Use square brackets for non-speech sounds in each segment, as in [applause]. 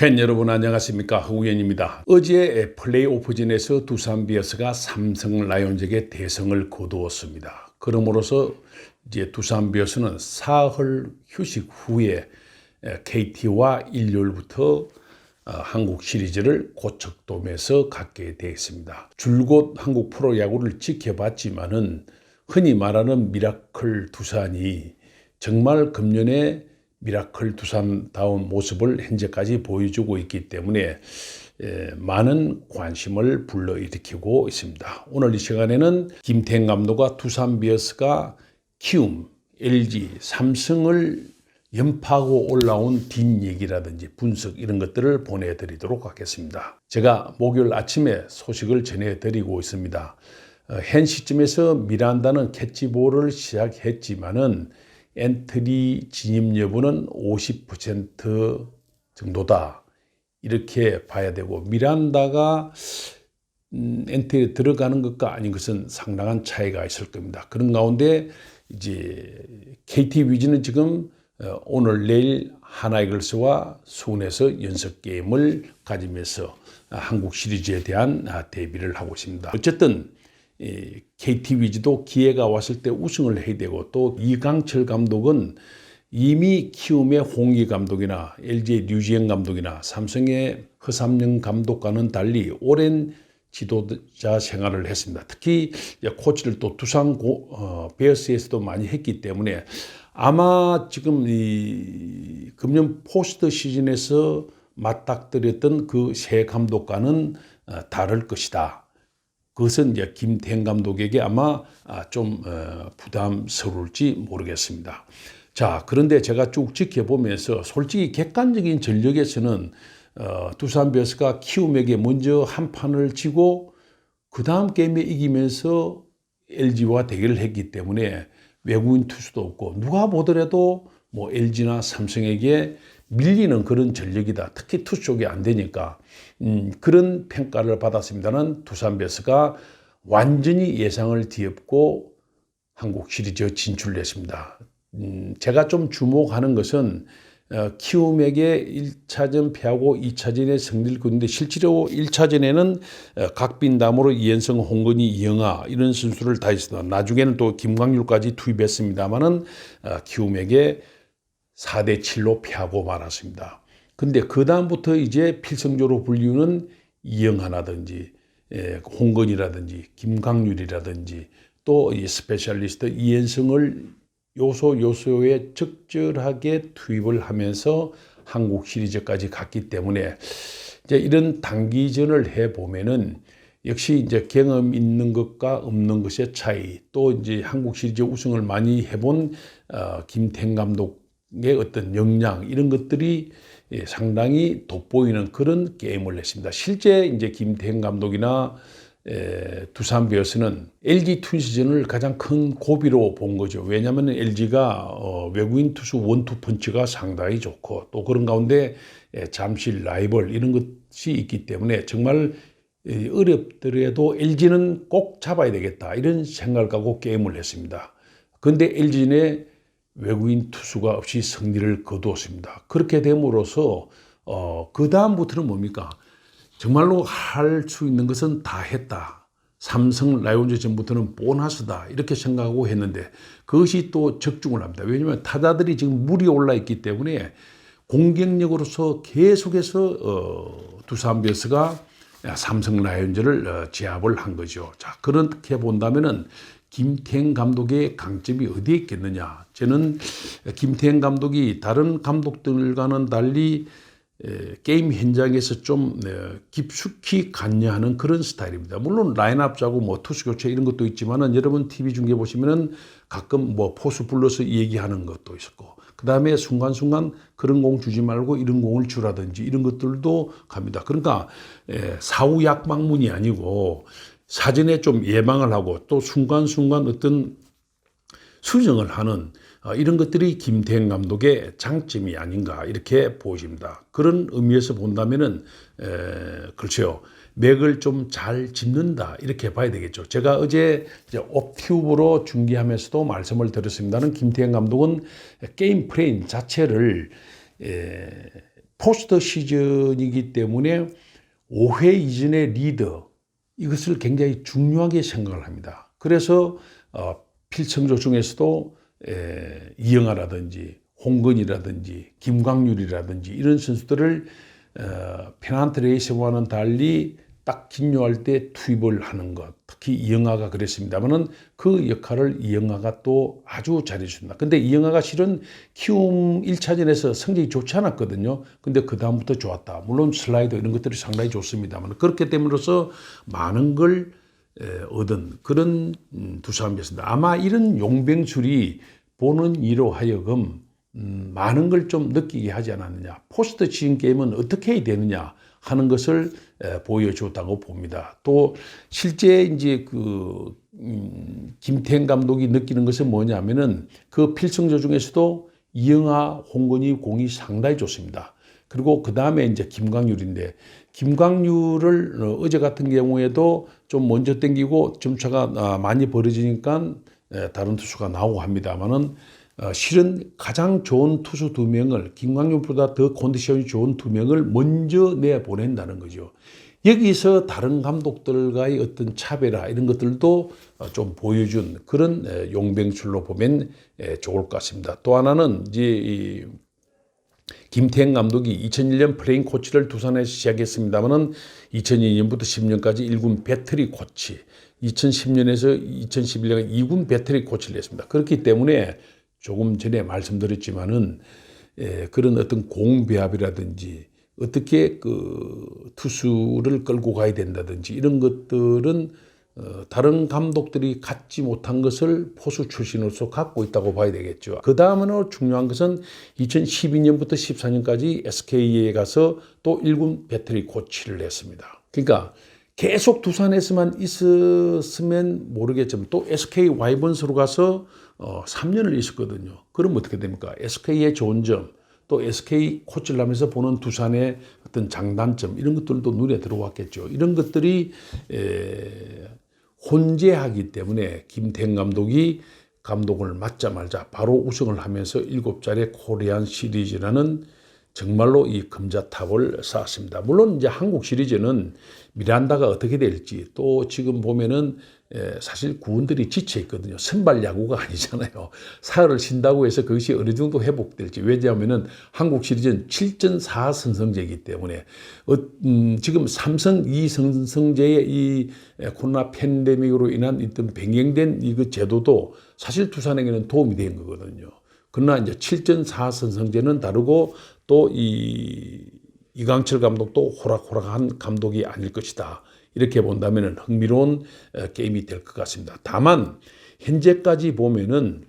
팬 여러분 안녕하십니까 허우현입니다. 어제 플레이오프진에서 두산 비어스가 삼성 라이온즈에게 대성을 거두었습니다. 그러므로서 이제 두산 비어스는 사흘 휴식 후에 KT와 일요일부터 어, 한국 시리즈를 고척돔에서 갖게 되었습니다. 줄곧 한국 프로야구를 지켜봤지만은 흔히 말하는 미라클 두산이 정말 금년에 미라클 두산다운 모습을 현재까지 보여주고 있기 때문에 에, 많은 관심을 불러일으키고 있습니다. 오늘 이 시간에는 김태형 감독과 두산 비어스가 키움, LG, 삼성을 연파하고 올라온 뒷얘기라든지 분석 이런 것들을 보내드리도록 하겠습니다. 제가 목요일 아침에 소식을 전해드리고 있습니다. 어, 현 시점에서 미란다는 캐치볼을 시작했지만은 엔트리 진입 여부는 50% 정도다. 이렇게 봐야 되고 미란다가 음, 엔트리에 들어가는 것과 아닌 것은 상당한 차이가 있을 겁니다. 그런 가운데 이제 KT 위즈는 지금 어, 오늘 내일 하나이글스와 수원에서 연습 게임을 가지면서 한국 시리즈에 대한 아, 대비를 하고 있습니다. 어쨌든 KT 위즈도 기회가 왔을 때 우승을 해야 되고 또 이강철 감독은 이미 키움의 홍기 감독이나 LG의 류지영 감독이나 삼성의 허삼영 감독과는 달리 오랜 지도자 생활을 했습니다. 특히 코치를 또 두산 고, 어, 베어스에서도 많이 했기 때문에 아마 지금 이 금년 포스트 시즌에서 맞닥뜨렸던 그새 감독과는 어, 다를 것이다. 그것은 이제 김태형 감독에게 아마 아, 좀 어, 부담스러울지 모르겠습니다. 자, 그런데 제가 쭉 지켜보면서 솔직히 객관적인 전력에서는 어, 두산 베어스가 키움에게 먼저 한 판을 지고 그 다음 게임에 이기면서 LG와 대결을 했기 때문에 외국인 투수도 없고 누가 보더라도 뭐 LG나 삼성에게 밀리는 그런 전력이다. 특히 투수 쪽이 안 되니까 음, 그런 평가를 받았습니다는 두산 베스가 완전히 예상을 뒤엎고 한국 시리즈 진출했습니다. 음, 제가 좀 주목하는 것은 어, 키움에게 1차전 패하고 2차전에 승리를 거두는데 실제로 1차전에는 어, 각빈담으로 이현성, 홍건희, 이영아 이런 선수를 다 했습니다. 나중에는 또 김광률까지 투입했습니다마는 어, 키움에게 4대 7로 패하고 말았습니다. 근데 그 다음부터 이제 필승조로 불리우는 이영하나든지 예, 홍건이라든지 김강률이라든지 또 이 스페셜리스트 이현성을 요소 요소에 적절하게 투입을 하면서 한국 시리즈까지 갔기 때문에 이제 이런 단기전을 해 보면은 역시 이제 경험 있는 것과 없는 것의 차이 또 이제 한국 시리즈 우승을 많이 해본 어, 김태형 감독의 어떤 역량 이런 것들이 예, 상당히 돋보이는 그런 게임을 했습니다. 실제 이제 김태형 감독이나 에, 두산 베어스는 LG 투시전을 가장 큰 고비로 본 거죠. 왜냐하면 LG가 어, 외국인 투수 원투 펀치가 상당히 좋고 또 그런 가운데 에, 잠실 라이벌 이런 것이 있기 때문에 정말 에, 어렵더라도 LG는 꼭 잡아야 되겠다 이런 생각을 갖고 게임을 했습니다. 그런데 LG는 외국인 투수가 없이 승리를 거두었습니다. 그렇게 됨으로써 어, 그 다음부터는 뭡니까? 정말로 할 수 있는 것은 다 했다. 삼성 라이온즈 전부터는 보너스다. 이렇게 생각하고 했는데 그것이 또 적중을 합니다. 왜냐하면 타자들이 지금 물이 올라 있기 때문에 공격력으로서 계속해서 어, 두산 베어스가 삼성 라이온즈를 어, 제압을 한 거죠. 자, 그렇게 본다면은 김태형 감독의 강점이 어디에 있겠느냐. 저는 김태형 감독이 다른 감독들과는 달리 게임 현장에서 좀 깊숙이 관여하는 그런 스타일입니다. 물론 라인업 짜고 뭐 투수 교체 이런 것도 있지만은 여러분 TV 중계 보시면은 가끔 뭐 포수 불러서 얘기하는 것도 있었고 그 다음에 순간순간 그런 공 주지 말고 이런 공을 주라든지 이런 것들도 갑니다. 그러니까 사후 약방문이 아니고 사전에 좀 예방을 하고 또 순간순간 어떤 수정을 하는 어, 이런 것들이 김태형 감독의 장점이 아닌가 이렇게 보십니다. 그런 의미에서 본다면은 에, 그렇죠. 맥을 좀 잘 짚는다 이렇게 봐야 되겠죠. 제가 어제 옵튜브로 중계하면서도 말씀을 드렸습니다는 김태형 감독은 게임 프레임 자체를 에, 포스트 시즌이기 때문에 5회 이전의 리더 이것을 굉장히 중요하게 생각을 합니다. 그래서 어, 필승조 중에서도 에, 이영하라든지 홍건이라든지 김광률이라든지 이런 선수들을 어, 페난트 레이스와는 달리 딱 긴요할 때 투입을 하는 것. 특히 이영하가 그랬습니다만은 그 역할을 이영하가 또 아주 잘해준다. 근데 이영하가 실은 키움 1차전에서 성적이 좋지 않았거든요. 근데 그다음부터 좋았다. 물론 슬라이더 이런 것들이 상당히 좋습니다만 그렇기 때문에로서 많은 걸 에, 얻은 그런 음, 두산이었습니다. 아마 이런 용병술이 보는 이로 하여금 음, 많은 걸 좀 느끼게 하지 않았느냐. 포스트 시즌 게임은 어떻게 되느냐 하는 것을 에, 보여줬다고 봅니다. 또 실제 이제 그 음, 김태형 감독이 느끼는 것은 뭐냐면은 그 필승조 중에서도 이영하, 홍건희 공이 상당히 좋습니다. 그리고 그 다음에 이제 김광률인데 김광률을 어, 어제 같은 경우에도 좀 먼저 땡기고 점차가 아, 많이 벌어지니까 에, 다른 투수가 나오고 합니다만은 어, 실은 가장 좋은 투수 두 명을 김광률보다 더 컨디션이 좋은 두 명을 먼저 내 보낸다는 거죠. 여기서 다른 감독들과의 어떤 차별화 이런 것들도 어, 좀 보여준 그런 에, 용병술로 보면 에, 좋을 것 같습니다. 또 하나는 이제 이 김태형 감독이 2001년 플레인 코치를 두산에서 시작했습니다만은 2002년부터 10년까지 1군 배터리 코치, 2010년에서 2011년 2군 배터리 코치를 했습니다. 그렇기 때문에 조금 전에 말씀드렸지만은 에, 그런 어떤 공배합이라든지 어떻게 그 투수를 끌고 가야 된다든지 이런 것들은 어, 다른 감독들이 갖지 못한 것을 포수 출신으로서 갖고 있다고 봐야 되겠죠. 그 다음으로 중요한 것은 2012년부터 14년까지 SK에 가서 또 1군 배터리 코치를 했습니다. 그러니까 계속 두산에서만 있었으면 모르겠지만 또 SK 와이번스로 가서 어, 3년을 있었거든요. 그럼 어떻게 됩니까? SK의 좋은 점, 또 SK 코치를 하면서 보는 두산의 어떤 장단점 이런 것들도 눈에 들어왔겠죠. 이런 것들이 에, 혼재하기 때문에 김태형 감독이 감독을 맡자마자 바로 우승을 하면서 일곱 자리 코리안 시리즈라는 정말로 이 금자탑을 쌓았습니다. 물론 이제 한국 시리즈는 미란다가 어떻게 될지 또 지금 보면은 사실 구원들이 지쳐 있거든요. 선발 야구가 [laughs] 아니잖아요. 사흘을 쉰다고 해서 그것이 어느 정도 회복될지. 왜냐하면은 한국 시리즈는 7전 4선승제이기 때문에 어, 음, 지금 삼성 2선승제의 이 코로나 팬데믹으로 인한 어떤 변경된 이그 제도도 사실 두산에게는 도움이 된 거거든요. 그러나 이제 7전 4선승제는 다르고 또 이 이강철 감독도 호락호락한 감독이 아닐 것이다. 이렇게 본다면 흥미로운 어, 게임이 될 것 같습니다. 다만 현재까지 보면은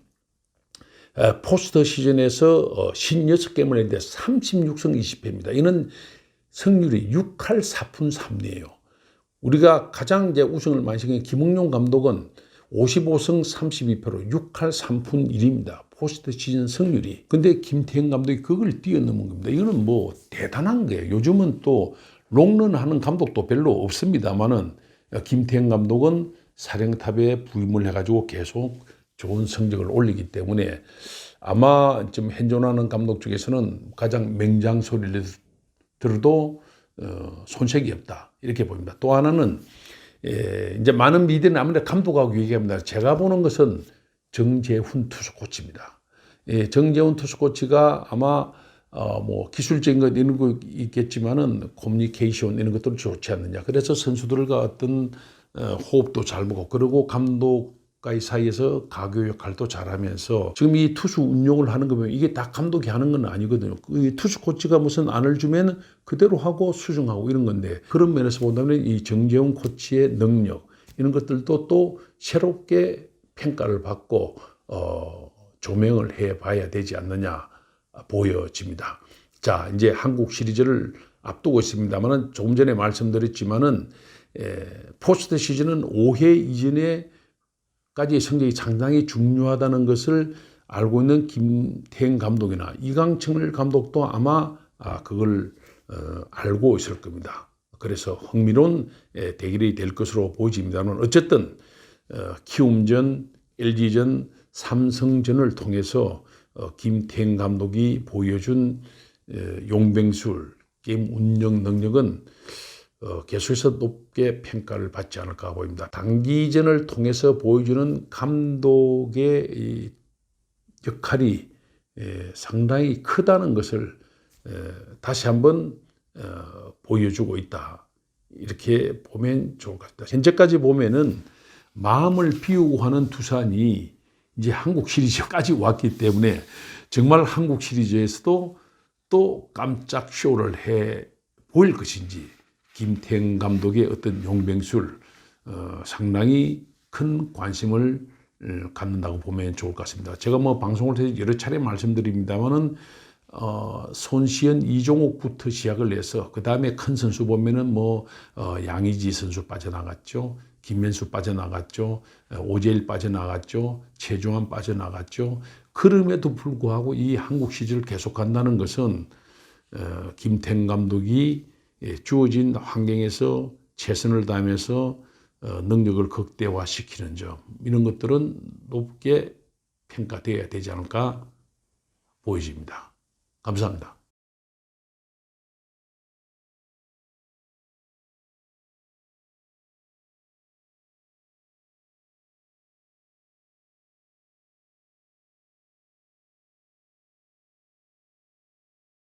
어, 포스터 시즌에서 56게임을 했는데 36승 20패입니다. 이는 승률이 6할 4푼 3리예요. 우리가 가장 이제 우승을 많이 시킨 김웅용 감독은 55승 32패로 6할 3푼 1입니다. 포스트 시즌 승률이. 근데 김태형 감독이 그걸 뛰어넘은 겁니다. 이거는 뭐 대단한 거예요. 요즘은 또 롱런 하는 감독도 별로 없습니다만은 김태형 감독은 사령탑에 부임을 해가지고 계속 좋은 성적을 올리기 때문에 아마 좀 현존하는 감독 중에서는 가장 맹장 소리를 들어도 어, 손색이 없다 이렇게 보입니다. 또 하나는 예, 이제 많은 미디어는 아무래도 감독하고 얘기합니다. 제가 보는 것은 정재훈 투수 코치입니다. 예, 정재훈 투수 코치가 아마 어, 뭐 기술적인 것 이런 거 있겠지만은 커뮤니케이션 이런 것들은 좋지 않느냐. 그래서 선수들과 어떤 어, 호흡도 잘 보고 그리고 감독과의 사이에서 가교 역할도 잘하면서 지금 이 투수 운용을 하는 거 보면 이게 다 감독이 하는 건 아니거든요. 이 투수 코치가 무슨 안을 주면 그대로 하고 수정하고 이런 건데 그런 면에서 본다면 이 정재훈 코치의 능력 이런 것들도 또 새롭게 평가를 받고 어, 조명을 해 봐야 되지 않느냐 보여집니다. 자, 이제 한국 시리즈를 앞두고 있습니다만은 조금 전에 말씀드렸지만은 에, 포스트 시즌은 5회 이전에까지의 성적이 상당히 중요하다는 것을 알고 있는 김태형 감독이나 이강철 감독도 아마 아, 그걸 어, 알고 있을 겁니다. 그래서 흥미로운 에, 대결이 될 것으로 보여집니다만 어쨌든 어, 키움전, LG전, 삼성전을 통해서 어, 김태형 감독이 보여준 에, 용병술, 게임 운영 능력은 어, 계속해서 높게 평가를 받지 않을까 보입니다. 단기전을 통해서 보여주는 감독의 이 역할이 에, 상당히 크다는 것을 에, 다시 한번 어, 보여주고 있다. 이렇게 보면 좋을 것 같다. 현재까지 보면은 마음을 비우고 하는 두산이 이제 한국 시리즈까지 왔기 때문에 정말 한국 시리즈에서도 또 깜짝 쇼를 해 보일 것인지 김태형 감독의 어떤 용병술 어, 상당히 큰 관심을 어, 갖는다고 보면 좋을 것 같습니다. 제가 뭐 방송을 통해서 여러 차례 말씀드립니다만은 어, 손시현, 이종옥부터 시작을 해서 그 다음에 큰 선수 보면은 뭐 어, 양의지 선수 빠져나갔죠, 김민수 빠져나갔죠. 오재일 빠져나갔죠. 최종환 빠져나갔죠. 그럼에도 불구하고 이 한국 시즌을 계속한다는 것은 어, 김태 감독이 예, 주어진 환경에서 최선을 다하면서 어, 능력을 극대화시키는 점 이런 것들은 높게 평가되어야 되지 않을까 보여집니다. 감사합니다.